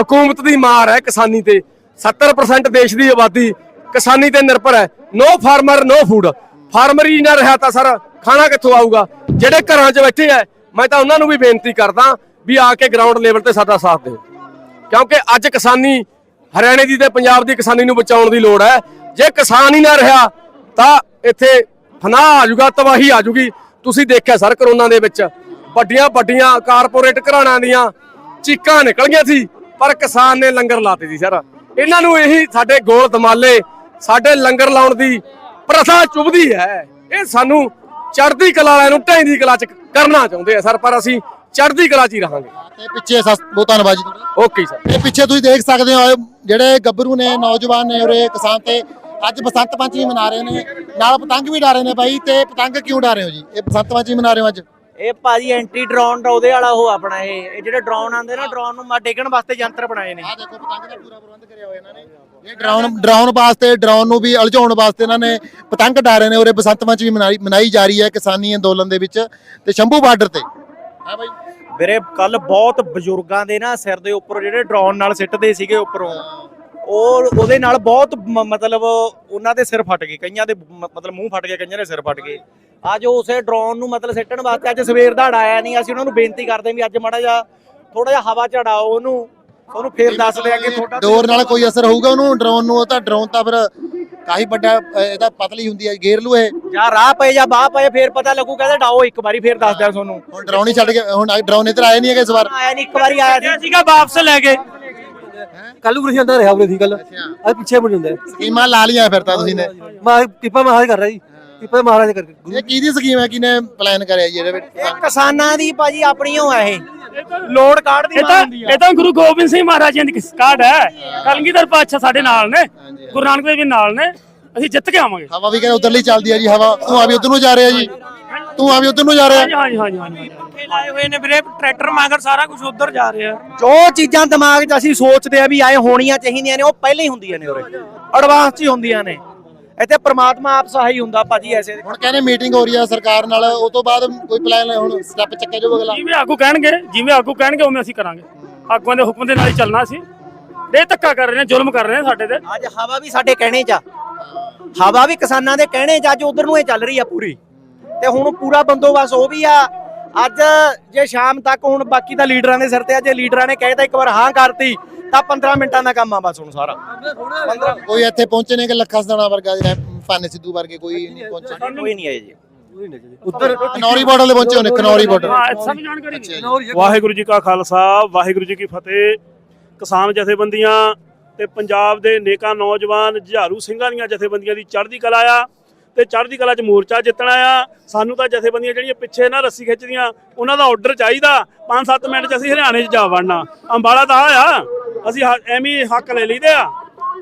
ਹਕੂਮਤ ਦੀ ਮਾਰ ਹੈ ਕਿਸਾਨੀ ਤੇ। 70% ਦੇਸ਼ ਦੀ ਆਬਾਦੀ ਕਿਸਾਨੀ ਤੇ ਨਿਰਭਰ ਹੈ। No farmer no food farmer ਹੀ ਨਾ ਰਿਹਾ ਤਾਂ ਸਰ ਖਾਣਾ ਕਿੱਥੋਂ ਆਊਗਾ? ਜਿਹੜੇ ਘਰਾਂ 'ਚ ਬੈਠੇ ਐ ਮੈਂ ਤਾਂ ਉਹਨਾਂ ਨੂੰ ਵੀ ਬੇਨਤੀ ਕਰਦਾ ਵੀ ਆ ਕੇ ਗਰਾਊਂਡ ਲੈਵਲ ਤੇ ਸਾਡਾ ਸਾਥ ਦਿਓ। ਕਿਉਂਕਿ ਅੱਜ ਕਿਸਾਨੀ ਹਰਿਆਣੇ ਦੀ ਤੇ ਪੰਜਾਬ ਦੀ ਕਿਸਾਨੀ ਨੂੰ ਬਚਾਉਣ ਦੀ ਲੋੜ ਹੈ। ਜੇ ਕਿਸਾਨ ਹੀ ਨਾ ਰਿਹਾ ਤਾਂ ਇੱਥੇ ਫਨਾ ਆ ਜਾਊਗਾ ਤਬਾਹੀ ਆ ਜਾਊਗੀ। ਤੁਸੀਂ ਦੇਖਿਆ ਸਰ ਕਰੋਨਾ ਦੇ ਵਿੱਚ ਵੱਡੀਆਂ ਵੱਡੀਆਂ ਕਾਰਪੋਰੇਟ ਘਰਾਣਾਂ ਦੀਆਂ ਚੀਕਾਂ ਨਿਕਲ ਗਈਆਂ ਸੀ ਪਰ ਕਿਸਾਨ ਨੇ ਲੰਗਰ ਲਾਤੇ ਸੀ ਸਰ। ਇਹਨਾਂ ਨੂੰ ਇਹੀ ਸਾਡੇ ਗੋਲ ਦਮਾਲੇ ਸਾਡੇ ਲੰਗਰ ਲਾਉਣ ਦੀ ਪ੍ਰਥਾ ਚੁਭਦੀ ਹੈ। ਇਹ ਸਾਨੂੰ ਚੜ੍ਹਦੀ ਕਲਾ ਵਾਲਿਆਂ ਨੂੰ ਢੈਂਦੀ ਕਲਾ ਚ ਕਰਨਾ ਚਾਹੁੰਦੇ ਆ ਸਰ ਪਰ ਅਸੀਂ ਚੜ੍ਹਦੀ ਕਲਾ ਚ ਹੀ ਰਹਾਂਗੇ। ਤੇ ਪਿੱਛੇ ਸਸ- ਬਹੁਤ ਧੰਨਵਾਦ ਜੀ ਤੁਹਾਡਾ। Okay sir. ਇਹ ਪਿੱਛੇ ਤੁਸੀਂ ਦੇਖ ਸਕਦੇ ਹੋ ਜਿਹੜੇ ਗੱਭਰੂ ਨੇ ਨੌਜਵਾਨ ਨੇ ਉਰੇ ਕਿਸਾਨ ਤੇ ਅੱਜ ਬਸੰਤ ਪੰਚਮੀ ਮਨਾ ਰਹੇ ਨੇ ਨਾਲ ਪਤੰਗ ਵੀ ਡਾ ਰਹੇ ਨੇ ਬਾਈ ਤੇ ਪਤੰਗ ਕਿਉਂ ਡਾ ਰਹੇ ਹੋ ਜੀ? ਇਹ ਬਸੰਤ ਪੰਚਮੀ ਮਨਾ ਰਹੇ ਹੋ ਅੱਜ? ਇਹ ਭਾਜੀ ਐਂਟੀ ਡਰੋਨ ਉਹਦੇ ਵਾਲਾ ਉਹ ਆਪਣਾ ਇਹ ਇਹ ਜਿਹੜੇ ਡਰੋਨ ਆਉਂਦੇ ਨਾ ਡਰੋਨ ਨੂੰ ਮਾ ਡੇਗਣ ਵਾਸਤੇ ਯੰਤਰ ਬਣਾਏ ਨੇ। ਆ ਦੇਖੋ ਪਤੰਗ ਦਾ ਪੂਰਾ ਪ੍ਰਬੰਧ ਕਰਿਆ ਹੋਇਆ ਇਹਨਾਂ ਨੇ। ਇਹ ਡਰਾਉਨ ਡਰਾਉਨ ਵਾਸਤੇ ਡਰਾਉਨ ਨੂੰ ਵੀ ਅਲਝਾਉਣ ਵਾਸਤੇ ਇਹਨਾਂ ਨੇ ਪਤੰਗ ਡਾ ਰਹੇ ਨੇ ਉਰੇ ਬਸੰਤ ਪੰਚਮੀ ਮਨਾਈ ਮਨਾਈ ਜਾ ਰਹੀ ਹੈ ਕਿਸਾਨੀ ਅੰਦੋਲਨ ਦੇ ਵਿੱਚ ਤੇ ਸ਼ੰਭੂ ਬਾਰਡਰ ਤੇ। ਹਾਂ ਬਾਈ। ਵੀਰੇ ਕੱਲ ਬਹੁਤ ਬਜ਼ੁਰਗਾਂ ਦੇ ਨਾ ਸਿਰ ਦੇ ਉੱਪਰ ਜਿਹੜੇ ਡਰੋਨ ਨਾਲ ਸਿੱਟਦੇ ਸੀਗੇ ਉੱਪਰੋਂ। ਉਹ ਉਹਦੇ ਨਾਲ ਬਹੁਤ ਮ- ਮਤਲਬ ਉਹਨਾਂ ਦੇ ਸਿਰ ਫਟ ਗਏ ਕਈਆਂ ਦੇ ਮ- ਮਤਲਬ ਮੂੰਹ ਫਟ ਗਏ ਕਈਆਂ ਦੇ ਸਿਰ ਫਟ ਗਏ। ਅੱਜ ਉਸੇ ਡਰੋਨ ਨੂੰ ਮਤਲਬ ਸਿੱਟਣ ਵਾਸਤੇ ਅੱਜ ਸਵੇਰ ਦਾ ਆਇਆ ਨਹੀਂ ਅਸੀਂ ਉਹਨਾਂ ਨੂੰ ਬੇਨਤੀ ਕਰਦੇ ਵੀ ਅੱਜ ਮਾੜਾ ਜਿਹਾ ਥੋੜਾ ਜਿਹਾ ਹਵਾ ਚੜਾਓ ਉਹਨੂੰ ਉਹਨੂੰ ਫੇਰ ਦੱਸ ਦਿਆ ਕਿ ਤੁਹਾਡਾ ਡੋਰ ਨਾਲ ਕੋਈ ਅਸਰ ਹੋਊਗਾ ਉਹਨੂੰ ਡਰੋਨ ਨੂੰ ਉਹ ਤਾਂ ਡਰੋਨ ਤਾਂ ਫਿਰ ਕਾਫੀ ਵੱਡਾ ਇਹਦਾ ਪਤਲੀ ਹੁੰਦੀ ਹੈ ਗੇਰ ਲੂ ਇਹ। ਜਾਂ ਰਾਹ ਪਏ ਜਾਂ ਬਾਹ ਪਏ ਫੇਰ ਪਤਾ ਲੱਗੂ ਕਹਿੰਦੇ ਡਾਓ ਇੱਕ ਵਾਰੀ ਫੇਰ ਦੱਸ ਦਿਆਂ ਤੁਹਾਨੂੰ। ਹੁਣ ਡਰਾਉਣ ਹੀ ਛੱਡ ਕੇ ਹੁਣ ਡਰਾਉਨ ਇੱਧਰ ਆਏ ਨਹੀਂ ਹੈਗੇ ਇਸ ਵਾਰ। ਆਇਆ ਨਹੀਂ ਇੱਕ ਵਾਰੀ ਆਇਆ ਸੀ। ਸੀਗਾ ਵਾਪਸ ਲੈ ਕੇ ਕੱਲ ਨੂੰ ਕੁਰਸੀ ਅੰਦਰ ਰਿਹਾ ਉਰੇ ਸੀ ਕੱਲ ਅੱਜ ਪਿੱਛੇ ਮੁੜ ਜਾਂਦਾ। ਸਕੀਮਾਂ ਲਾ ਲੀਆਂ ਫਿਰ ਤਾਂ ਤੁਸੀਂ ਨੇ। ਮੈਂ ਕਿਰਪਾ ਮਹਾਰਾਜ ਕਰ ਰਿਹਾ ਜੀ। ਕਿਰਪਾ ਮਹਾਰਾਜ ਕਰਕੇ। ਇਹ ਕਿਹਦੀ ਸਕੀਮ ਹੈ? ਕਿਨੇ ਪਲਾਨ ਕਰਿਆ ਜੀ ਇਹਦੇ ਵਿੱਚ? ਇਹ ਕਿਸਾਨਾਂ ਦੀ ਭਾਜੀ ਆਪਣੀ ਉਹ ਹੈ ਇਹ। ਲੋਡ ਕਾਰਡ ਦੀ ਤਾਂ ਹੁੰਦੀ ਆ। ਇਹ ਤਾਂ ਗੁਰੂ ਗੋਬਿੰਦ ਸਿੰਘ ਮਹਾਰਾਜ ਜੀ ਦੀ ਕਾਰਡ ਹੈ। ਕਲਗੀਧਰ ਪਾਤਸ਼ਾਹ ਸਾਡੇ ਨਾਲ ਨੇ। ਗੁਰੂ ਨਾਨਕ ਦੇਵ ਜੀ ਨਾਲ ਨੇ। ਅਸੀਂ ਜਿੱਤ ਕੇ ਆਵਾਂਗੇ। ਹਵਾ ਵੀ ਕਹਿੰਦੇ ਉਧਰਲੀ ਚੱਲਦੀ ਹੈ ਜੀ। ਹਵਾ ਧੂਆਂ ਵੀ ਉਧਰ ਨੂੰ ਜਾ ਰਿਹਾ ਜੀ। ਧੂਆਂ ਵੀ ਉਧਰ ਨੂੰ ਜਾ ਰਿਹਾ। ਹਾਂਜੀ ਹਾਂਜੀ ਹਾਂਜੀ ਹਾਂਜੀ ਪੱਖੇ ਲਾਏ ਹੋਏ ਨੇ ਵੀਰੇ ਟਰੈਕਟਰ ਮਗਰ ਸਾਰਾ ਕੁਝ ਉਧਰ ਜਾ ਰਿਹਾ। ਜੋ ਚੀਜ਼ਾਂ ਦਿਮਾਗ 'ਚ ਅਸੀਂ ਸੋਚਦੇ ਆ ਵੀ ਆਏ ਹੋਣੀਆਂ ਚਾਹੀਦੀਆਂ ਨੇ ਉਹ ਪਹਿਲਾਂ ਹੀ ਹੁੰਦੀਆਂ ਨੇ ਉਰੇ। ਐਡਵਾਂਸ 'ਚ ਹੀ ਹੁੰਦੀਆਂ ਨੇ। ਇੱਥੇ ਪ੍ਰਮਾਤਮਾ ਆਪ ਸਹਾਈ ਹੁੰਦਾ ਭਾਜੀ ਐਸੇ। ਹੁਣ ਕਹਿੰਦੇ ਮੀਟਿੰਗ ਹੋ ਰਹੀ ਹੈ ਸਰਕਾਰ ਨਾਲ ਉਸ ਤੋਂ ਬਾਅਦ ਕੋਈ ਪਲਾਨ ਹੁਣ ਸਟੈਪ ਚੱਕਿਆ ਜਾਊਗਾ ਅਗਲਾ। ਜਿਵੇਂ ਆਗੂ ਕਹਿਣਗੇ ਜਿਵੇਂ ਆਗੂ ਕਹਿਣਗੇ ਉਵੇਂ ਅਸੀਂ ਕਰਾਂਗੇ। ਆਗੂਆਂ ਦੇ ਹੁਕਮ ਦੇ ਨਾਲ ਹੀ ਚੱਲਣਾ ਸੀ ਇਹ ਧੱਕਾ ਕਰ ਰਹੇ ਨੇ ਜ਼ੁਲਮ ਕਰ ਰਹੇ ਨੇ ਸਾਡੇ ਤੇ। ਅੱਜ ਹਵਾ ਵੀ ਸਾਡੇ ਕਹਿਣੇ 'ਚ ਆ। ਹਵਾ ਵੀ ਕਿਸਾਨਾਂ ਦੇ ਕਹਿਣੇ 'ਚ ਅੱਜ ਉਧਰ ਨੂੰ ਇਹ ਚੱਲ ਰਹੀ ਆ ਪੂਰੀ। ਤੇ ਹੁਣ ਪੂਰਾ ਬੰਦੋਬਸਤ ਉਹ ਵੀ ਆ। ਅੱਜ ਜੇ ਸ਼ਾਮ ਤੱਕ ਹੁਣ ਬਾਕੀ ਦਾ ਲੀਡਰਾਂ ਦੇ ਸਿਰ ਤੇ ਆ ਜੇ ਲੀਡਰਾਂ ਨੇ ਕਹਿਤਾ ਇੱਕ ਵਾਰ ਹਾਂ ਕਰਤੀ ਤਾਂ 15 ਮਿੰਟਾਂ ਦਾ ਕੰਮ ਆ ਬਸ ਹੁਣ ਸਾਰਾ। 15 ਕੋਈ ਇੱਥੇ ਪਹੁੰਚੇ ਨੇ ਕਿ ਲੱਖਾ ਸਦਾਣਾ ਵਰਗਾ ਜਿਹੜਾ ਫਾਨੇ ਸਿੱਧੂ ਵਰਗੇ ਕੋਈ ਨਹੀਂ ਪਹੁੰਚੇ ਕੋਈ ਨਹੀਂ ਆਏ ਜੀ। ਉੱਧਰ ਕਨੌਰੀ ਬਾਰਡਰ ਦੇ ਪਹੁੰਚੇ ਹੋਣੇ ਕਨੌਰੀ ਬਾਰਡਰ ਵਾਹਿਗੁਰੂ ਜੀ ਕਾ ਖਾਲਸਾ ਵਾਹਿਗੁਰੂ ਜੀ ਕੀ ਫਤਿਹ। ਕਿਸਾਨ ਜਥੇਬੰਦੀਆਂ ਤੇ ਪੰਜਾਬ ਦੇ ਨੇਕਾਂ ਨੌਜਵਾਨ ਜੁਝਾਰੂ ਸਿੰਘਾਂ ਦੀਆਂ ਜਥੇਬੰਦੀਆਂ ਦੀ ਚੜ੍ਹਦੀ ਕਲਾ ਆ। ਤੇ ਚੜ੍ਹਦੀ ਕਲਾ 'ਚ ਮੋਰਚਾ ਜਿੱਤਣਾ ਆ। ਸਾਨੂੰ ਤਾਂ ਜਥੇਬੰਦੀਆਂ ਜਿਹੜੀਆਂ ਪਿੱਛੇ ਨਾ ਰੱਸੀ ਖਿੱਚਦੀਆਂ, ਉਹਨਾਂ ਦਾ ਆਰਡਰ ਚਾਹੀਦਾ। 5-7 ਮਿੰਟ 'ਚ ਅਸੀਂ ਹਰਿਆਣੇ 'ਚ ਜਾ ਵੜਨਾ। ਅੰਬਾਲਾ ਤਾਂ ਆ ਆ ਅਸੀਂ ਹ- ਐਵੇਂ ਹੱਕ ਲੈ ਲਈਦੇ ਆ।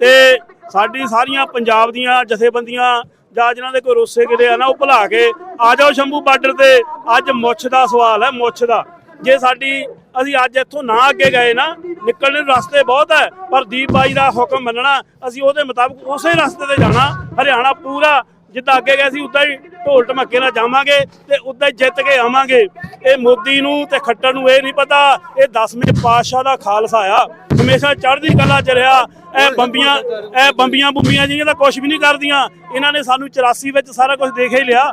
ਤੇ ਸਾਡੀ ਸਾਰੀਆਂ ਪੰਜਾਬ ਦੀਆਂ ਜਥੇਬੰਦੀਆਂ ਜਾਂ ਜਿਨ੍ਹਾਂ ਦੇ ਕੋਈ ਰੋਸੇ ਕਿਤੇ ਆ ਨਾ, ਉਹ ਭੁਲਾ ਕੇ ਆ ਜਾਓ ਸ਼ੰਭੂ ਬਾਰਡਰ ਤੇ। ਅੱਜ ਮੁੱਛ ਦਾ ਸਵਾਲ ਹੈ, ਮੁੱਛ ਦਾ। ਜੇ ਸਾਡੀ, ਅਸੀਂ ਅੱਜ ਇੱਥੋਂ ਨਾ ਅੱਗੇ ਗਏ ਨਾ, ਨਿਕਲਣ ਨੂੰ ਰਸਤੇ ਬਹੁਤ ਹੈ, ਪਰ ਦੀਪ ਬਾਈ ਦਾ ਹੁਕਮ ਮੰਨਣਾ, ਅਸੀਂ ਉਹਦੇ ਮੁਤਾਬਕ ਉਸੇ ਰਸਤੇ ਤੇ ਜਾਣਾ। ਹਰਿਆਣਾ ਪੂਰਾ ਜਿੱਦਾਂ ਅੱਗੇ ਗਏ ਸੀ, ਉਦਾਂ ਹੀ ਢੋਲ ਢਮੱਕੇ ਨਾਲ ਜਾਵਾਂਗੇ ਤੇ ਉਦਾਂ ਹੀ ਜਿੱਤ ਕੇ ਆਵਾਂਗੇ। ਇਹ ਮੋਦੀ ਨੂੰ ਤੇ ਖੱਟਰ ਨੂੰ ਇਹ ਨਹੀਂ ਪਤਾ, ਇਹ 10ਵੇਂ ਪਾਤਸ਼ਾਹ ਦਾ ਖਾਲਸਾ ਆ। ਹਮੇਸ਼ਾ ਚੜ੍ਹਦੀ ਕਲਾ ਚ ਰਿਹਾ। ਇਹ ਬੰਬੀਆਂ ਇਹ ਬੰਬੀਆਂ ਬੁੰਬੀਆਂ ਜਿਹੀਆਂ ਤਾਂ ਕੁਝ ਵੀ ਨਹੀਂ ਕਰਦੀਆਂ। ਇਹਨਾਂ ਨੇ ਸਾਨੂੰ 84 ਵਿੱਚ ਸਾਰਾ ਕੁਝ ਦੇਖ ਹੀ ਲਿਆ।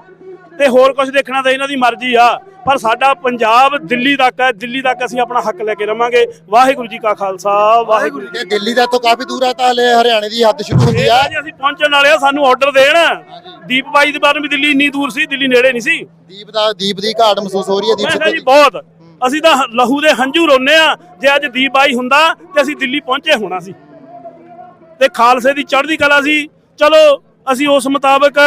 ਤੇ ਹੋਰ ਕੁਝ ਦੇਖਣਾ ਤਾਂ ਇਹਨਾਂ ਦੀ ਮਰਜ਼ੀ ਆ। ਪਰ ਸਾਡਾ ਪੰਜਾਬ ਦਿੱਲੀ ਤੱਕ ਹੈ ਦਿੱਲੀ ਤੱਕ ਅਸੀਂ ਆਪਣਾ ਹੱਕ ਲੈ ਕੇ ਰਵਾਂਗੇ। ਵਾਹਿਗੁਰੂ ਜੀ ਕਾ ਖਾਲਸਾ ਵਾਹਿਗੁਰੂ ਜੀ ਇਹ ਦਿੱਲੀ ਦਾ ਤੋਂ ਕਾਫੀ ਦੂਰ ਆ ਤਾਂ ਹਲੇ ਹਰਿਆਣੇ ਦੀ ਹੱਦ ਸ਼ੁਰੂ ਹੁੰਦੀ ਆ। ਜੀ ਅਸੀਂ ਪਹੁੰਚਣ ਵਾਲੇ ਆ ਸਾਨੂੰ ਆਰਡਰ ਦੇਣ। ਦੀਪ ਬਾਈ ਦੇ ਬਾਰੇ ਵੀ ਦਿੱਲੀ ਇੰਨੀ ਦੂਰ ਸੀ ਦਿੱਲੀ ਨੇੜੇ ਨਹੀਂ ਸੀ। ਦੀਪ ਦਾ ਦੀਪ ਦੀ ਘਾਟ ਮਹਿਸੂਸ ਹੋ ਰਹੀ ਹੈ ਦੀਪ ਸਿੱਧੂ ਜੀ ਬਹੁਤ। ਅਸੀਂ ਤਾਂ ਲਹੂ ਦੇ ਹੰਝੂ ਰੋਨੇ ਆ ਜੇ ਅੱਜ ਦੀਪ ਬਾਈ ਹੁੰਦਾ ਤੇ ਅਸੀਂ ਦਿੱਲੀ ਪਹੁੰਚੇ ਹੋਣਾ ਸੀ। ਤੇ ਖਾਲਸੇ ਦੀ ਚੜ੍ਹਦੀ ਕਲਾ ਸੀ। ਚਲੋ ਅਸੀਂ ਉਸ ਮੁਤਾਬਕ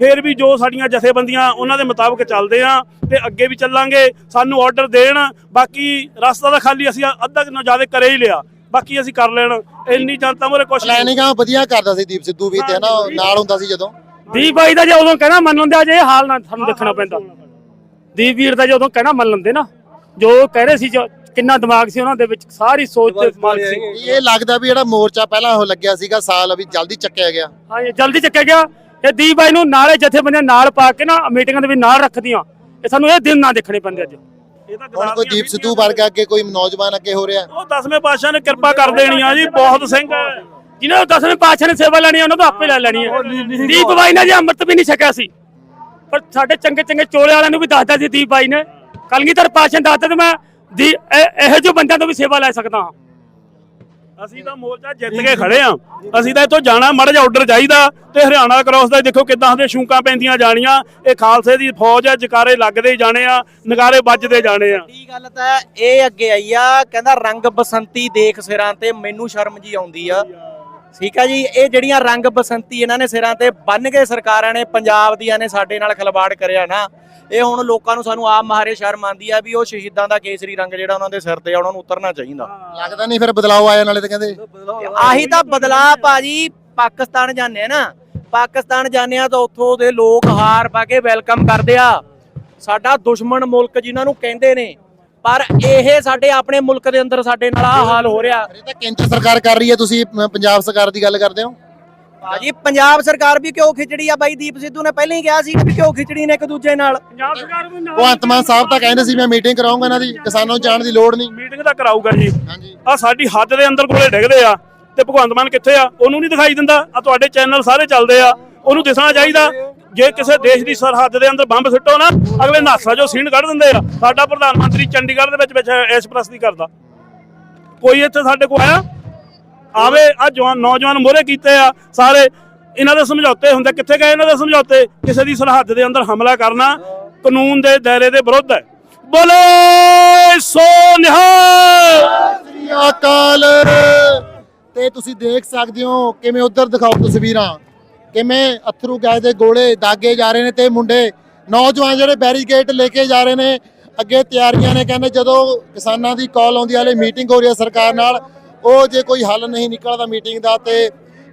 ਫੇਰ ਵੀ ਜੋ ਸਾਡੀਆਂ ਜਥੇਬੰਦੀਆਂ ਉਹਨਾਂ ਦੇ ਮੁਤਾਬਕ ਚੱਲਦੇ ਆ ਤੇ ਅੱਗੇ ਵੀ ਚੱਲਾਂਗੇ ਸਾਨੂੰ ਆਰਡਰ ਦੇਣ ਬਾਕੀ ਰਸਤਾ ਤਾਂ ਖਾਲੀ ਅਸੀਂ ਅੱਧਾ ਕਿੰਨਾ ਜ਼ਿਆਦਾ ਕਰੇ ਹੀ ਲਿਆ ਬਾਕੀ ਅਸੀਂ ਕਰ ਲੈਣ ਇੰਨੀ ਜਨਤਾ ਮੋਰੇ ਕੁਛ ਨਹੀਂ। ਪਲੈਨਿੰਗ ਵਧੀਆ ਕਰਦਾ ਸੀ ਦੀਪ ਸਿੱਧੂ ਵੀ ਤੇ ਨਾ ਨਾਲ ਹੁੰਦਾ ਸੀ ਜਦੋਂ। ਦੀਪ ਬਾਈ ਦਾ ਜੇ ਉਦੋਂ ਕਹਿਣਾ ਮੰਨ ਲੈਂਦੇ ਇਹ ਹਾਲ ਨਾ ਸਾਨੂੰ ਦੇਖਣਾ ਪੈਂਦਾ। ਦੀਪ ਵੀਰ ਦਾ ਜੇ ਉਦੋਂ ਕਹਿਣਾ ਮੰਨ ਲੈਂਦੇ ਨਾ ਜੋ ਕਹਿ ਰਹੇ ਸੀ ਜੋ ਕਿੰਨਾ ਦਿਮਾਗ ਸੀ ਉਹਨਾਂ ਦੇ ਵਿੱਚ ਸਾਰੀ ਸੋਚ ਤੇ ਦਿਮਾਗ ਸੀ। ਇਹ ਲੱਗਦਾ ਵੀ ਜਿਹੜਾ ਮੋਰਚਾ ਪਹਿਲਾਂ ਉਹ ਲੱਗਿਆ ਸੀਗਾ ਸਾਲ ਵੀ ਜਲਦੀ ਚੱਕਿਆ ਗਿਆ। ਹਾਂ ਜਲਦੀ ਚੱਕਿਆ ਗਿਆ ਇਹ ਦੀਪ ਬਾਈ ਨੂੰ ਨਾਲੇ ਜਥੇਬੰਦੀਆਂ ਨਾਲ ਪਾ ਕੇ ਨਾ ਮੀਟਿੰਗਾਂ ਦੇ ਵੀ ਨਾਲ ਰੱਖਦੀਆਂ। ਇਹ ਸਾਨੂੰ ਇਹ ਦਿਨ ਨਾ ਦੇਖਣੇ ਪੈਂਦੇ ਅੱਜ। ਇਹ ਤਾਂ ਹੁਣ ਕੋਈ ਦੀਪ ਸਿੱਧੂ ਵਰਗਾ ਅੱਗੇ ਕੋਈ ਨੌਜਵਾਨ ਅੱਗੇ ਹੋ ਰਿਹਾ? ਉਹ ਦਸਵੇਂ ਪਾਤਸ਼ਾਹ ਨੇ ਕਿਰਪਾ ਕਰ ਦੇਣੀ ਆ ਜੀ ਬਹੁਤ ਸਿੰਘ ਜਿਨ੍ਹਾਂ ਨੂੰ ਦਸਵੇਂ ਪਾਤਸ਼ਾਹ ਨੇ ਸੇਵਾ ਲੈਣੀ ਆ ਉਹਨਾਂ ਤੋਂ ਆਪੇ ਲੈ ਲੈਣੀ ਹੈ ਦੀਪ ਬਾਈ ਨੇ ਜੀ ਅੰਮ੍ਰਿਤ ਵੀ ਨਹੀਂ ਛਕਿਆ ਸੀ। ਪਰ ਸਾਡੇ ਚੰਗੇ ਚੰਗੇ ਚੋਲੇ ਵਾਲਿਆਂ ਨੂੰ ਵੀ ਦੱਸਦਾ ਸੀ ਦੀਪ ਬਾਈ ਨੇ। ਕਲਗੀਧਰ ਪਾਤਸ਼ਾਹ ਦੱਸਦਾ ਤੇ ਮੈਂ ਇਹੋ ਜਿਹੇ ਬੰਦਿਆਂ ਤੋਂ ਵੀ ਸੇਵਾ ਲੈ ਸਕਦਾ ਹਾਂ। ਅਸੀਂ ਤਾਂ ਮੋਰਚਾ ਜਿੱਤ ਕੇ ਖੜੇ ਆ ਅਸੀਂ ਤਾਂ ਇੱਥੋਂ ਜਾਣਾ, ਮੜ ਜਾ ਆਰਡਰ ਚਾਹੀਦਾ ਤੇ ਹਰਿਆਣਾ ਕ੍ਰੋਸ ਦਾ ਦੇਖੋ ਕਿਦਾਂ ਦੇ ਸ਼ੂਕਾਂ ਪੈਂਦੀਆਂ ਜਾਣੀਆਂ। ਇਹ ਖਾਲਸੇ ਦੀ ਫੌਜ ਆ ਜਕਾਰੇ ਲੱਗਦੇ ਜਾਣੇ ਆ, ਨਗਾਰੇ ਵੱਜਦੇ ਜਾਣੇ ਆ। ਦੀ ਗੱਲ ਤਾਂ ਇਹ ਅੱਗੇ ਆਈ ਆ, ਕਹਿੰਦਾ ਰੰਗ ਬਸੰਤੀ ਦੇਖ ਸਿਰਾਂ ਤੇ ਮੈਨੂੰ ਸ਼ਰਮ ਜੀ ਆਉਂਦੀ ਆ। ਠੀਕ ਆ ਜੀ ਇਹ ਜਿਹੜੀਆਂ ਰੰਗ ਬਸੰਤੀ ਇਹਨਾਂ ਨੇ ਸਿਰਾਂ ਤੇ ਬੰਨ ਕੇ ਸਰਕਾਰਾਂ ਨੇ ਪੰਜਾਬ ਦੀਆਂ ਨੇ ਸਾਡੇ ਨਾਲ ਖਿਲਵਾੜ ਕਰਿਆ ਨਾ ਇਹ ਹੁਣ ਲੋਕਾਂ ਨੂੰ ਸਾਨੂੰ ਆਪ ਮਾਰੇ ਸ਼ਰਮ ਆਉਂਦੀ ਆ ਵੀ ਉਹ ਸ਼ਹੀਦਾਂ ਦਾ ਕੇਸਰੀ ਰੰਗ ਜਿਹੜਾ ਉਹਨਾਂ ਦੇ ਸਿਰ ਤੇ ਆ ਉਹਨਾਂ ਨੂੰ ਉਤਰਨਾ ਚਾਹੀਦਾ। ਲੱਗਦਾ ਨਹੀਂ ਫਿਰ ਬਦਲਾਅ ਆਇਆ ਨਾਲੇ ਤਾਂ ਕਹਿੰਦੇ। ਆਹੀ ਤਾਂ ਬਦਲਾਅ ਭਾਜੀ ਪਾਕਿਸਤਾਨ ਜਾਂਦੇ ਆ ਨਾ ਪਾਕਿਸਤਾਨ ਜਾਂਦੇ ਆ ਤਾਂ ਉੱਥੋਂ ਦੇ ਲੋਕ ਹਾਰ ਪਾ ਕੇ ਵੈਲਕਮ ਕਰਦੇ ਆ। ਸਾਡਾ ਦੁਸ਼ਮਣ ਮੁਲਕ ਜਿਨ੍ਹਾਂ ਨੂੰ ਕਹਿੰਦੇ ਨੇ ਪਰ ਇਹ ਸਾਡੇ ਆਪਣੇ ਮੁਲਕ ਦੇ ਅੰਦਰ ਸਾਡੇ ਨਾਲ ਆ ਹਾਲ ਹੋ ਰਿਹਾ। ਇਹ ਤਾਂ ਕੇਂਦਰ ਸਰਕਾਰ ਕਰ ਰਹੀ ਹੈ ਤੁਸੀਂ ਪੰਜਾਬ ਸਰਕਾਰ ਦੀ ਗੱਲ ਕਰਦੇ ਹੋ? ਭਾਜੀ ਪੰਜਾਬ ਸਰਕਾਰ ਵੀ ਕਿਉਂ ਖਿਚੜੀ ਆ ਬਾਈ? ਦੀਪ ਸਿੱਧੂ ਨੇ ਪਹਿਲਾਂ ਹੀ ਕਿਹਾ ਸੀ ਕਿ ਕਿਉਂ ਖਿਚੜੀ ਨੇ ਇੱਕ ਦੂਜੇ ਨਾਲ। ਪੰਜਾਬ ਸਰਕਾਰ ਵੀ ਨਾਲ ਭਗਵੰਤ ਮਾਨ ਸਾਹਿਬ ਤਾਂ ਕਹਿੰਦੇ ਸੀ ਮੈਂ ਮੀਟਿੰਗ ਕਰਾਉਂਗਾ ਇਹਨਾਂ ਦੀ ਕਿਸਾਨਾਂ ਨੂੰ ਜਾਣ ਦੀ ਲੋੜ ਨਹੀਂ। ਮੀਟਿੰਗ ਤਾਂ ਕਰਾਊਗਾ ਜੀ। ਹਾਂਜੀ। ਆ ਸਾਡੀ ਹੱਦ ਦੇ ਅੰਦਰ ਕੋਲੇ ਡਿੱਗਦੇ ਆ ਤੇ ਭਗਵੰਤ ਮਾਨ ਕਿੱਥੇ ਆ? ਉਹਨੂੰ ਨਹੀਂ ਦਿਖਾਈ ਦਿੰਦਾ। ਆ ਤੁਹਾਡੇ ਚੈਨਲ ਸਾਰੇ ਚੱਲਦੇ ਆ। ਉਹਨੂੰ ਦਿਸਣਾ ਚਾਹੀਦਾ। ਜੇ ਕਿਸੇ ਦੇਸ਼ ਦੀ ਸਰਹੱਦ ਦੇ ਅੰਦਰ ਬੰਬ ਸਿੱਟੋ ਨਾ, ਅਗਲੇ ਨਾਸਾ ਜੋ ਸੀਨ ਕੱਢ ਦਿੰਦੇ ਆ। ਸਾਡਾ ਪ੍ਰਧਾਨ ਮੰਤਰੀ ਚੰਡੀਗੜ੍ਹ ਦੇ ਵਿੱਚ ਵਿੱਚ ਐਸ਼ ਪ੍ਰਸਤੀ ਕਰਦਾ। ਕੋਈ ਇੱਥੇ ਸਾਡੇ ਕੋਲ ਆਇਆ? ਆਵੇ ਆ ਜਵਾਨ, ਨੌਜਵਾਨ ਮੋਰੇ ਕੀਤੇ ਆ, ਸਾਰੇ ਇਹਨਾਂ ਦੇ ਸਮਝੌਤੇ ਹੁੰਦੇ। ਕਿੱਥੇ ਗਏ ਇਹਨਾਂ ਦੇ ਸਮਝੌਤੇ? ਕਿਸੇ ਦੀ ਸਰਹੱਦ ਦੇ ਅੰਦਰ ਹਮਲਾ ਕਰਨਾ ਕਾਨੂੰਨ ਦੇ ਦਾਇਰੇ ਦੇ ਵਿਰੁੱਧ ਹੈ। ਬੋਲੇ ਸੋ ਨਿਹਾਲ! ਸ੍ਰੀ ਅਕਾਲ। ਤੇ ਤੁਸੀਂ ਦੇਖ ਸਕਦੇ ਹੋ ਕਿਵੇਂ ਉਧਰ ਦਿਖਾਓ ਤਸਵੀਰਾਂ। ਕਿਵੇਂ ਅਥਰੂ ਗੈਸ ਦੇ ਗੋਲੇ, ਦਾਗੇ ਜਾ ਰਹੇ ਨੇ ਤੇ ਮੁੰਡੇ, ਨੌਜਵਾਨ ਜਿਹੜੇ ਬੈਰੀਕੇਡ ਲੈ ਕੇ ਜਾ ਰਹੇ ਨੇ, ਅੱਗੇ ਤਿਆਰੀਆਂ ਨੇ, ਕਹਿੰਦੇ ਜਦੋਂ ਕਿਸਾਨਾਂ ਦੀ ਕਾਲ ਆਉਂਦੀ ਵਾਲੇ ਮੀਟਿੰਗ ਹੋ ਰਹੀ ਹੈ ਸਰਕਾਰ ਨਾਲ, ਉਹ ਜੇ ਕੋਈ ਹੱਲ ਨਹੀਂ ਨਿਕਲਦਾ ਮੀਟਿੰਗ ਦਾ, ਤੇ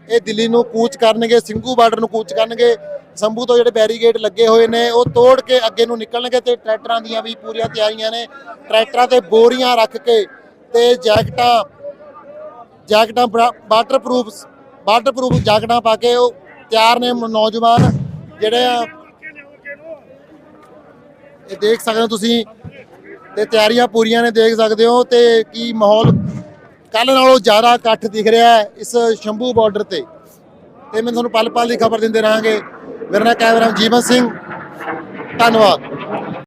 ਇਹ ਦਿੱਲੀ ਨੂੰ ਕੂਚ ਕਰਨਗੇ, ਸਿੰਘੂ ਬਾਰਡਰ ਨੂੰ ਕੂਚ ਕਰਨਗੇ, ਸੰਭੂ ਤੋਂ ਜਿਹੜੇ ਬੈਰੀਕੇਡ ਲੱਗੇ ਹੋਏ ਨੇ, ਉਹ ਤੋੜ ਕੇ ਅੱਗੇ ਨੂੰ ਨਿਕਲਣਗੇ ਤੇ ਟਰੈਕਟਰਾਂ ਦੀਆਂ ਵੀ ਪੂਰੀਆਂ ਤਿਆਰੀਆਂ ਨੇ, ਟਰੈਕਟਰਾਂ ਤੇ ਬੋਰੀਆਂ ਰੱਖ ਕੇ ਤੇ ਜੈਕਟਾਂ ਜੈਕਟਾਂ ਵਾਟਰਪ੍ਰੂਫ ਵਾਟਰਪ੍ਰੂਫ ਜੈਕਟਾਂ ਪਾ ਕੇ ਉਹ ਤਿਆਰ ਨੇ ਨੌਜਵਾਨ ਜਿਹੜੇ ਆ। ਇਹ ਦੇਖ ਸਕਦੇ ਹੋ ਤੁਸੀਂ। ਤੇ ਤਿਆਰੀਆਂ ਪੂਰੀਆਂ ਨੇ ਦੇਖ ਸਕਦੇ ਹੋ ਤੇ ਕੀ ਮਾਹੌਲ ਕੱਲ ਨਾਲੋਂ ਜ਼ਿਆਦਾ ਇਕੱਠ ਦਿਖ ਰਿਹਾ ਹੈ ਇਸ ਸ਼ੰਭੂ ਬਾਰਡਰ ਤੇ। ਤੇ ਮੈਂ ਤੁਹਾਨੂੰ ਪਲ ਪਲ ਦੀ ਖਬਰ ਦਿੰਦੇ ਰਹਾਂਗੇ। ਮੇਰਾ ਨਾਮ ਕੈਮਰਾ ਜੀਵਨ ਸਿੰਘ। ਧੰਨਵਾਦ।